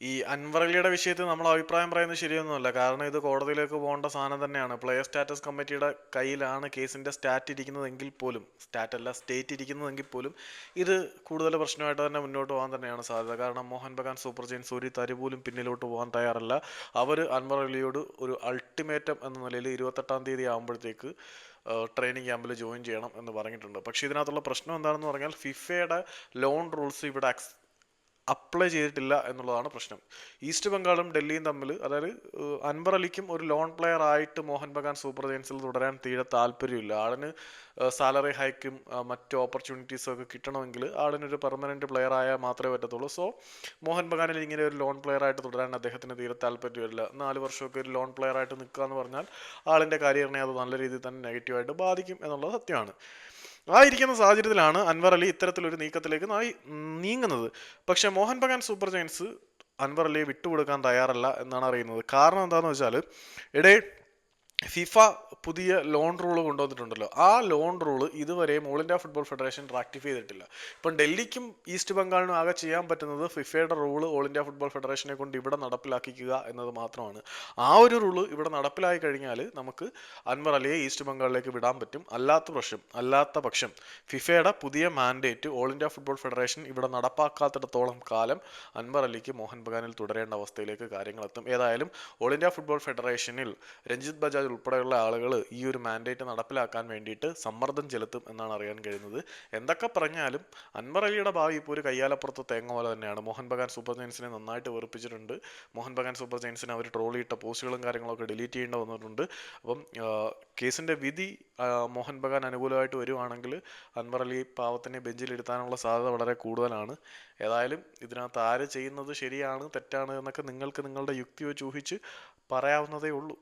ഈ അൻവറലിയുടെ വിഷയത്തിൽ നമ്മൾ അഭിപ്രായം പറയുന്നത് ശരിയൊന്നുമല്ല. കാരണം ഇത് കോടതിയിലേക്ക് പോകേണ്ട സാധനം തന്നെയാണ്. പ്ലെയർ സ്റ്റാറ്റസ് കമ്മിറ്റിയുടെ കയ്യിലാണ് കേസിന്റെ സ്റ്റാറ്റ് ഇരിക്കുന്നതെങ്കിൽ പോലും സ്റ്റാറ്റ് അല്ല സ്റ്റേറ്റ് ഇരിക്കുന്നതെങ്കിൽ പോലും ഇത് കൂടുതൽ പ്രശ്നമായിട്ട് തന്നെ മുന്നോട്ട് പോകാൻ തന്നെയാണ് സാധ്യത. കാരണം മോഹൻ ബഗാൻ സൂപ്പർ ജെയിൻസ് ഒരു തരി പോലും പിന്നിലോട്ട് പോകാൻ തയ്യാറല്ല. അവർ അൻവർ അലിയോട് ഒരു അൾട്ടിമേറ്റം എന്ന നിലയിൽ ഇരുപത്തെട്ടാം തീയതി ആകുമ്പോഴത്തേക്ക് ട്രെയിനിങ് ക്യാമ്പിൽ ജോയിൻ ചെയ്യണം എന്ന് പറഞ്ഞിട്ടുണ്ട്. പക്ഷേ ഇതിനകത്തുള്ള പ്രശ്നം എന്താണെന്ന് പറഞ്ഞാൽ ഫിഫയുടെ ലോൺ റൂൾസ് ഇവിടെ അപ്ലൈ ചെയ്തിട്ടില്ല എന്നുള്ളതാണ് പ്രശ്നം. ഈസ്റ്റ് ബംഗാളും ഡൽഹിയും തമ്മിൽ അതായത് അൻവർ അലിക്കും ഒരു ലോൺ പ്ലെയർ ആയിട്ട് മോഹൻ ബഗാൻ സൂപ്പർ ജയൻസിൽ തുടരാൻ തീരെ താല്പര്യമില്ല. ആളിന് സാലറി ഹൈക്കും മറ്റ് ഓപ്പർച്യൂണിറ്റീസും ഒക്കെ കിട്ടണമെങ്കിൽ ആളിനൊരു പെർമനന്റ് പ്ലെയർ ആയാൽ മാത്രമേ പറ്റത്തുള്ളൂ. സോ മോഹൻ ബഗാനിൽ ഇങ്ങനെ ഒരു ലോൺ പ്ലെയർ ആയിട്ട് തുടരാൻ അദ്ദേഹത്തിന് തീരെ താല്പര്യമില്ല. നാല് വർഷമൊക്കെ ഒരു ലോൺ പ്ലെയർ ആയിട്ട് നിൽക്കുക എന്ന് പറഞ്ഞാൽ ആളിന്റെ കരിയറിനെ അത് നല്ല രീതിയിൽ തന്നെ നെഗറ്റീവായിട്ട് ബാധിക്കും എന്നുള്ളത് സത്യമാണ്. ആ ഇരിക്കുന്ന സാഹചര്യത്തിലാണ് അൻവർ അലി ഇത്തരത്തിലൊരു നീക്കത്തിലേക്ക് നീങ്ങുന്നത്. പക്ഷേ മോഹൻ ബഗാൻ സൂപ്പർ ജയൻസ് അൻവർ അലിയെ വിട്ടുകൊടുക്കാൻ തയ്യാറല്ല എന്നാണ് അറിയുന്നത്. കാരണം എന്താണെന്ന് വെച്ചാൽ ഇടേ ഫിഫ പുതിയ ലോൺ റൂൾ കൊണ്ടുവന്നിട്ടുണ്ടല്ലോ. ആ ലോൺ റൂൾ ഇതുവരെ All India Football Federation ratify ചെയ്തിട്ടില്ല. ഇപ്പം ഡൽഹിക്കും ഈസ്റ്റ് ബംഗാളിനും ആകെ ചെയ്യാൻ പറ്റുന്നത് ഫിഫയുടെ റൂൾ ഓൾ ഇന്ത്യ ഫുട്ബോൾ ഫെഡറേഷനെ കൊണ്ട് ഇവിടെ നടപ്പിലാക്കിക്കുക എന്നത് മാത്രമാണ്. ആ ഒരു റൂൾ ഇവിടെ നടപ്പിലായി കഴിഞ്ഞാൽ നമുക്ക് അൻവർ അലിയെ ഈസ്റ്റ് ബംഗാളിലേക്ക് വിടാൻ പറ്റും. അല്ലാത്ത പക്ഷം അല്ലാത്ത പക്ഷം ഫിഫയുടെ പുതിയ mandate All India Football Federation ഇവിടെ നടപ്പാക്കാത്തിടത്തോളം കാലം അൻവർ അലിക്ക് മോഹൻ ബഗാനിൽ തുടരേണ്ട അവസ്ഥയിലേക്ക് കാര്യങ്ങൾ എത്തും ഏതായാലും ഓൾ ഇന്ത്യ ഫുട്ബോൾ ഫെഡറേഷനിൽ രഞ്ജിത് ബജാജ് ഉൾപ്പെടെയുള്ള ആളുകൾ ഈ ഒരു മാൻഡേറ്റ് നടപ്പിലാക്കാൻ വേണ്ടിയിട്ട് സമ്മർദ്ദം ചെലുത്തും എന്നാണ് അറിയാൻ കഴിയുന്നത്. എന്തൊക്കെ പറഞ്ഞാലും അൻവർ അലിയുടെ ഭാവി ഇപ്പോൾ ഒരു കയ്യാലപ്പുറത്ത് തേങ്ങ പോലെ തന്നെയാണ്. മോഹൻ ബഗാൻ സൂപ്പർ ജയൻസിനെ നന്നായിട്ട് വെറുപ്പിച്ചിട്ടുണ്ട്. മോഹൻ ബഗാൻ സൂപ്പർ ജയൻസിനെ അവർ ട്രോളിയിട്ട പോസ്റ്റുകളും കാര്യങ്ങളൊക്കെ ഡിലീറ്റ് ചെയ്യേണ്ടി വന്നിട്ടുണ്ട്. അപ്പം കേസിന്റെ വിധി മോഹൻ ബഗാൻ അനുകൂലമായിട്ട് വരുവാണെങ്കിൽ അൻവർ അലി പാവത്തിനെ ബെഞ്ചിലിരുത്താനുള്ള സാധ്യത വളരെ കൂടുതലാണ്. ഏതായാലും ഇതിനകത്ത് ആര് ചെയ്യുന്നത് ശരിയാണ് തെറ്റാണ് എന്നൊക്കെ നിങ്ങൾക്ക് നിങ്ങളുടെ യുക്തിയോ വെച്ച് ഊഹിച്ച് പറയാവുന്നതേ ഉള്ളൂ.